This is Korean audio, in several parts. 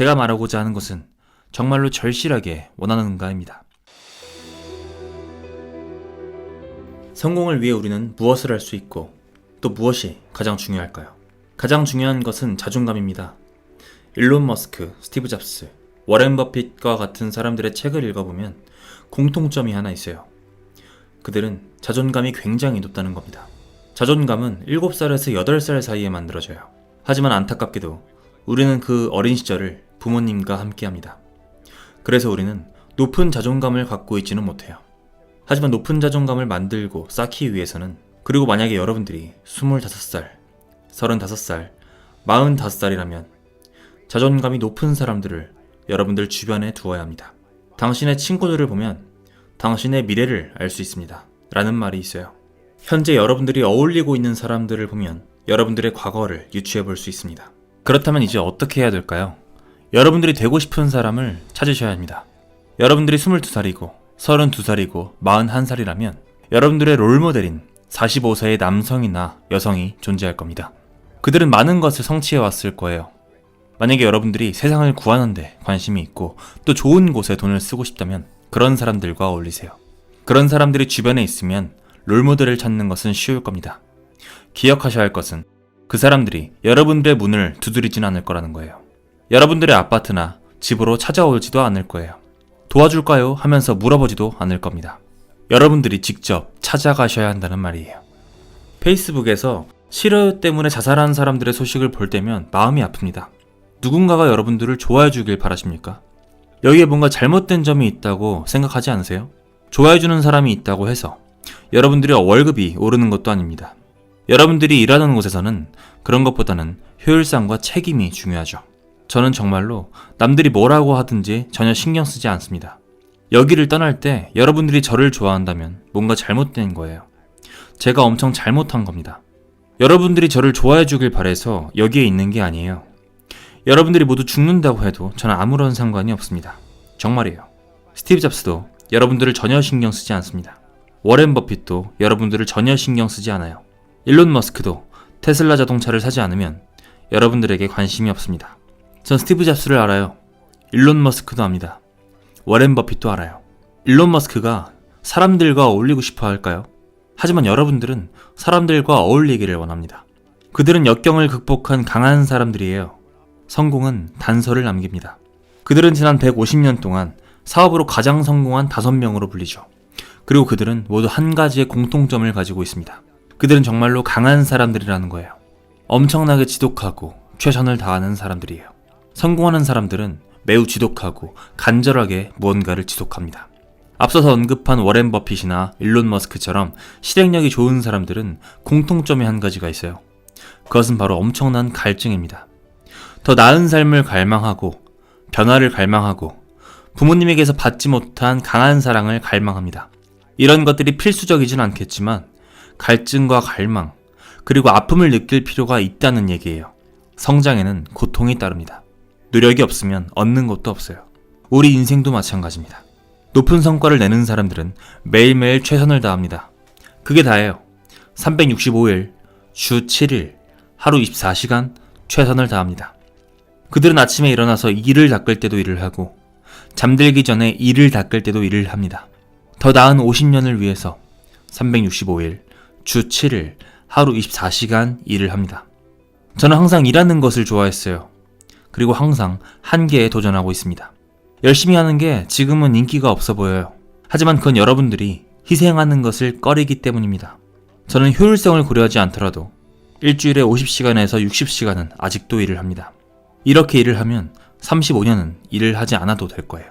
제가 말하고자 하는 것은 정말로 절실하게 원하는가입니다. 성공을 위해 우리는 무엇을 할 수 있고 또 무엇이 가장 중요할까요? 가장 중요한 것은 자존감입니다. 일론 머스크, 스티브 잡스, 워렌 버핏과 같은 사람들의 책을 읽어보면 공통점이 하나 있어요. 그들은 자존감이 굉장히 높다는 겁니다. 자존감은 7살에서 8살 사이에 만들어져요. 하지만 안타깝게도 우리는 그 어린 시절을 부모님과 함께 합니다. 그래서 우리는 높은 자존감을 갖고 있지는 못해요. 하지만 높은 자존감을 만들고 쌓기 위해서는 그리고 만약에 여러분들이 25살, 35살, 45살이라면 자존감이 높은 사람들을 여러분들 주변에 두어야 합니다. 당신의 친구들을 보면 당신의 미래를 알 수 있습니다. 라는 말이 있어요. 현재 여러분들이 어울리고 있는 사람들을 보면 여러분들의 과거를 유추해 볼 수 있습니다. 그렇다면 이제 어떻게 해야 될까요? 여러분들이 되고 싶은 사람을 찾으셔야 합니다. 여러분들이 22살이고 32살이고 41살이라면 여러분들의 롤모델인 45세의 남성이나 여성이 존재할 겁니다. 그들은 많은 것을 성취해 왔을 거예요. 만약에 여러분들이 세상을 구하는데 관심이 있고 또 좋은 곳에 돈을 쓰고 싶다면 그런 사람들과 어울리세요. 그런 사람들이 주변에 있으면 롤모델을 찾는 것은 쉬울 겁니다. 기억하셔야 할 것은 그 사람들이 여러분들의 문을 두드리진 않을 거라는 거예요. 여러분들의 아파트나 집으로 찾아오지도 않을 거예요. 도와줄까요? 하면서 물어보지도 않을 겁니다. 여러분들이 직접 찾아가셔야 한다는 말이에요. 페이스북에서 싫어요 때문에 자살한 사람들의 소식을 볼 때면 마음이 아픕니다. 누군가가 여러분들을 좋아해 주길 바라십니까? 여기에 뭔가 잘못된 점이 있다고 생각하지 않으세요? 좋아해 주는 사람이 있다고 해서 여러분들의 월급이 오르는 것도 아닙니다. 여러분들이 일하는 곳에서는 그런 것보다는 효율성과 책임이 중요하죠. 저는 정말로 남들이 뭐라고 하든지 전혀 신경 쓰지 않습니다. 여기를 떠날 때 여러분들이 저를 좋아한다면 뭔가 잘못된 거예요. 제가 엄청 잘못한 겁니다. 여러분들이 저를 좋아해 주길 바래서 여기에 있는 게 아니에요. 여러분들이 모두 죽는다고 해도 저는 아무런 상관이 없습니다. 정말이에요. 스티브 잡스도 여러분들을 전혀 신경 쓰지 않습니다. 워렌 버핏도 여러분들을 전혀 신경 쓰지 않아요. 일론 머스크도 테슬라 자동차를 사지 않으면 여러분들에게 관심이 없습니다. 전 스티브 잡스를 알아요. 일론 머스크도 압니다. 워렌 버핏도 알아요. 일론 머스크가 사람들과 어울리고 싶어 할까요? 하지만 여러분들은 사람들과 어울리기를 원합니다. 그들은 역경을 극복한 강한 사람들이에요. 성공은 단서를 남깁니다. 그들은 지난 150년 동안 사업으로 가장 성공한 5명으로 불리죠. 그리고 그들은 모두 한 가지의 공통점을 가지고 있습니다. 그들은 정말로 강한 사람들이라는 거예요. 엄청나게 지독하고 최선을 다하는 사람들이에요. 성공하는 사람들은 매우 지독하고 간절하게 무언가를 지속합니다. 앞서서 언급한 워렌 버핏이나 일론 머스크처럼 실행력이 좋은 사람들은 공통점이 한 가지가 있어요. 그것은 바로 엄청난 갈증입니다. 더 나은 삶을 갈망하고 변화를 갈망하고 부모님에게서 받지 못한 강한 사랑을 갈망합니다. 이런 것들이 필수적이진 않겠지만 갈증과 갈망 그리고 아픔을 느낄 필요가 있다는 얘기예요. 성장에는 고통이 따릅니다. 노력이 없으면 얻는 것도 없어요. 우리 인생도 마찬가지입니다. 높은 성과를 내는 사람들은 매일매일 최선을 다합니다. 그게 다예요. 365일, 주 7일, 하루 24시간 최선을 다합니다. 그들은 아침에 일어나서 이를 닦을 때도 일을 하고 잠들기 전에 이를 닦을 때도 일을 합니다. 더 나은 50년을 위해서 365일, 주 7일, 하루 24시간 일을 합니다. 저는 항상 일하는 것을 좋아했어요. 그리고 항상 한계에 도전하고 있습니다. 열심히 하는 게 지금은 인기가 없어 보여요. 하지만 그건 여러분들이 희생하는 것을 꺼리기 때문입니다. 저는 효율성을 고려하지 않더라도 일주일에 50시간에서 60시간은 아직도 일을 합니다. 이렇게 일을 하면 35년은 일을 하지 않아도 될 거예요.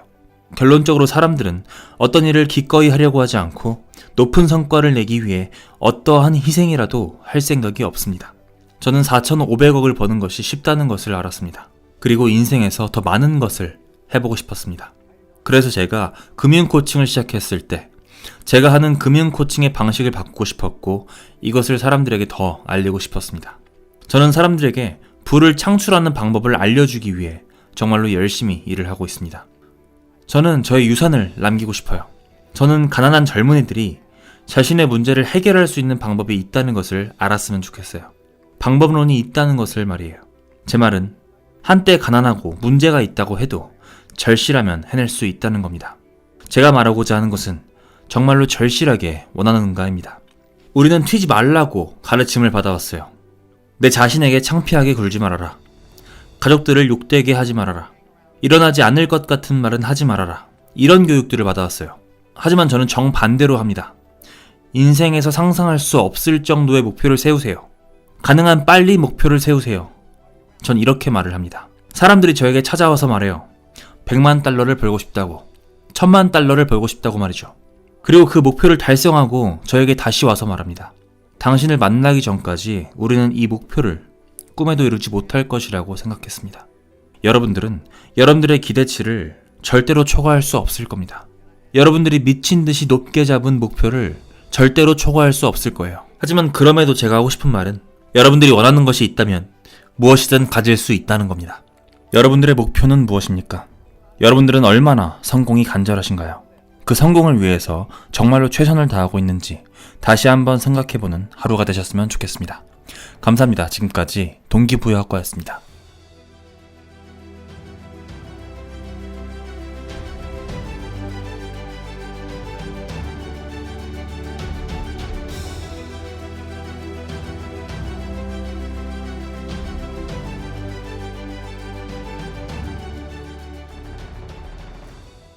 결론적으로 사람들은 어떤 일을 기꺼이 하려고 하지 않고 높은 성과를 내기 위해 어떠한 희생이라도 할 생각이 없습니다. 저는 4,500억을 버는 것이 쉽다는 것을 알았습니다. 그리고 인생에서 더 많은 것을 해보고 싶었습니다. 그래서 제가 금융 코칭을 시작했을 때 제가 하는 금융 코칭의 방식을 바꾸고 싶었고 이것을 사람들에게 더 알리고 싶었습니다. 저는 사람들에게 부를 창출하는 방법을 알려주기 위해 정말로 열심히 일을 하고 있습니다. 저는 저의 유산을 남기고 싶어요. 저는 가난한 젊은이들이 자신의 문제를 해결할 수 있는 방법이 있다는 것을 알았으면 좋겠어요. 방법론이 있다는 것을 말이에요. 제 말은 한때 가난하고 문제가 있다고 해도 절실하면 해낼 수 있다는 겁니다. 제가 말하고자 하는 것은 정말로 절실하게 원하는가입니다. 우리는 튀지 말라고 가르침을 받아왔어요. 내 자신에게 창피하게 굴지 말아라. 가족들을 욕되게 하지 말아라. 일어나지 않을 것 같은 말은 하지 말아라. 이런 교육들을 받아왔어요. 하지만 저는 정반대로 합니다. 인생에서 상상할 수 없을 정도의 목표를 세우세요. 가능한 빨리 목표를 세우세요. 전 이렇게 말을 합니다. 사람들이 저에게 찾아와서 말해요. 100만 달러를 벌고 싶다고. 1000만 달러를 벌고 싶다고 말이죠. 그리고 그 목표를 달성하고 저에게 다시 와서 말합니다. 당신을 만나기 전까지 우리는 이 목표를 꿈에도 이루지 못할 것이라고 생각했습니다. 여러분들은 여러분들의 기대치를 절대로 초과할 수 없을 겁니다. 여러분들이 미친 듯이 높게 잡은 목표를 절대로 초과할 수 없을 거예요. 하지만 그럼에도 제가 하고 싶은 말은 여러분들이 원하는 것이 있다면 무엇이든 가질 수 있다는 겁니다. 여러분들의 목표는 무엇입니까? 여러분들은 얼마나 성공이 간절하신가요? 그 성공을 위해서 정말로 최선을 다하고 있는지 다시 한번 생각해보는 하루가 되셨으면 좋겠습니다. 감사합니다. 지금까지 동기부여학과였습니다.